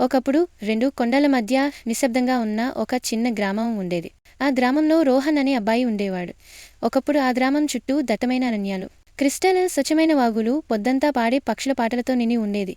ఒకప్పుడు రెండు కొండల మధ్య నిశ్శబ్దంగా ఉన్న ఒక చిన్న గ్రామం ఉండేది. ఆ గ్రామంలో రోహన్ అనే అబ్బాయి ఉండేవాడు. ఒకప్పుడు ఆ గ్రామం చుట్టూ దట్టమైన అరణ్యాలు. క్రిస్టల్ స్వచ్ఛమైన వాగులు పొద్దంతా పాడే పక్షుల పాటలతో నిండి ఉండేది.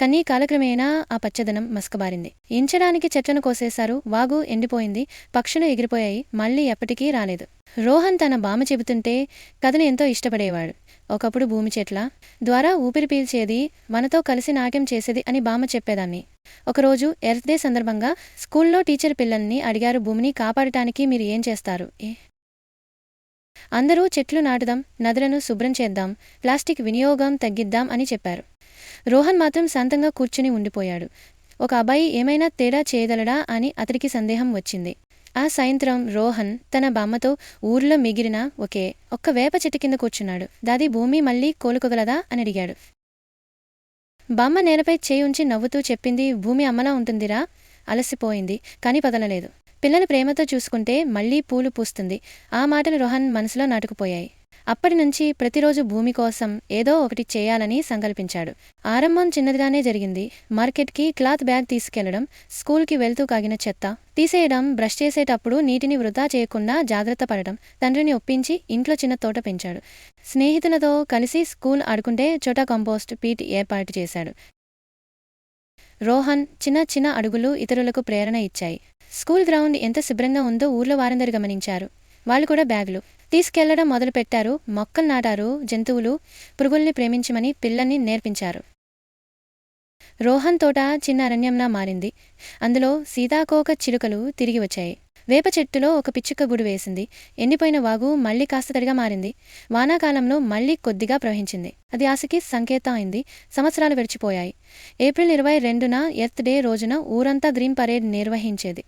కానీ కాలక్రమేణా ఆ పచ్చదనం మసకబారింది. ఇంచడానికి చెట్లను కోసేశారు. వాగు ఎండిపోయింది. పక్షులు ఎగిరిపోయాయి. మళ్ళీ ఎప్పటికీ రాలేదు. రోహన్ తన బామ చెబుతుంటే కథను ఎంతో ఇష్టపడేవాడు. ఒకప్పుడు భూమి చెట్ల ద్వారా ఊపిరి పీల్చేది మనతో కలిసి నాట్యం చేసేది అని బామ చెప్పేదాన్ని. ఒకరోజు ఎర్త్ డే సందర్భంగా స్కూల్లో టీచర్ పిల్లల్ని అడిగారు భూమిని కాపాడటానికి మీరు ఏం చేస్తారు? ఏ? అందరూ చెట్లు నాటుదాం నదులను శుభ్రం చేద్దాం ప్లాస్టిక్ వినియోగం తగ్గిద్దాం అని చెప్పారు. రోహన్ మాత్రం శాంతంగా కూర్చుని ఉండిపోయాడు. ఒక అబ్బాయి ఏమైనా తేడా చేయగలడా? అని అతడికి సందేహం వచ్చింది. ఆ సాయంత్రం రోహన్ తన బామ్మతో ఊర్లో మిగిలిన ఒకే ఒక్క వేప చెట్టు కింద కూర్చున్నాడు. దాది భూమి మళ్ళీ కోలుకోగలదా? అని అడిగాడు. బామ్మ నేలపై చేయి ఉంచి నవ్వుతూ చెప్పింది భూమి అమ్మలా ఉంటుందిరా. అలసిపోయింది కానీ పదలలేదు. పిల్లలు ప్రేమతో చూసుకుంటే మళ్ళీ పూలు పూస్తుంది. ఆ మాటలు రోహన్ మనసులో నాటుకుపోయాయి. అప్పటి నుంచి ప్రతిరోజు భూమి కోసం ఏదో ఒకటి చేయాలని సంకల్పించాడు. ఆరంభం చిన్నదిగానే జరిగింది. మార్కెట్కి క్లాత్ బ్యాగ్ తీసుకెళ్ళడం స్కూల్కి వెళ్తూ కాగిన చెత్త తీసేయడం బ్రష్ చేసేటప్పుడు నీటిని వృధా చేయకుండా జాగ్రత్త పడడం తండ్రిని ఒప్పించి ఇంట్లో చిన్న తోట పెంచాడు. స్నేహితులతో కలిసి స్కూల్ ఆడుకుంటే చోటా కంపోస్ట్ పీట్ ఏర్పాటు చేశాడు. రోహన్ చిన్న చిన్న అడుగులు ఇతరులకు ప్రేరణ ఇచ్చాయి. స్కూల్ గ్రౌండ్ ఎంత శుభ్రంగా ఉందో ఊర్లో వారందరు గమనించారు. వాళ్ళు కూడా బ్యాగులు తీసుకెళ్ళడం మొదలుపెట్టారు. మొక్కలు నాటారు. జంతువులు పురుగుల్ని ప్రేమించమని పిల్లల్ని నేర్పించారు. రోహన్ తోట చిన్న అరణ్యంలా మారింది. అందులో సీతాకోక చిలుకలు తిరిగి వచ్చాయి. వేప చెట్టులో ఒక పిచ్చుక గుడి వేసింది. ఎండిపోయిన వాగు మళ్ళీ కాస్త తడిగా మారింది. వానాకాలంలో మళ్ళీ కొద్దిగా ప్రవహించింది. అది ఆశకి సంకేతం అయింది. సంవత్సరాలు గడిచిపోయాయి ఏప్రిల్ ఇరవై రెండున ఎర్త్ డే రోజున ఊరంతా గ్రీన్ పరేడ్ నిర్వహించేది.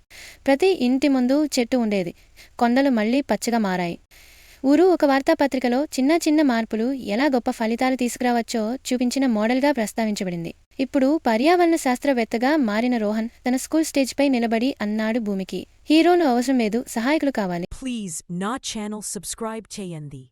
ప్రతి ఇంటి ముందు చెట్టు ఉండేది. కొండలు మళ్ళీ పచ్చగా మారాయి. ఊరు ఒక వార్తాపత్రికలో చిన్న చిన్న మార్పులు ఎలా గొప్ప ఫలితాలు తీసుకురావచ్చో చూపించిన మోడల్గా ప్రస్తావించబడింది. ఇప్పుడు పర్యావరణ శాస్త్రవేత్తగా మారిన రోహన్ తన స్కూల్ స్టేజ్పై నిలబడి అన్నాడు భూమికి. హీరోలు అవసరం లేదు సహాయకులు కావాలి. ప్లీజ్ నా ఛానల్ సబ్స్క్రైబ్ చేయండి.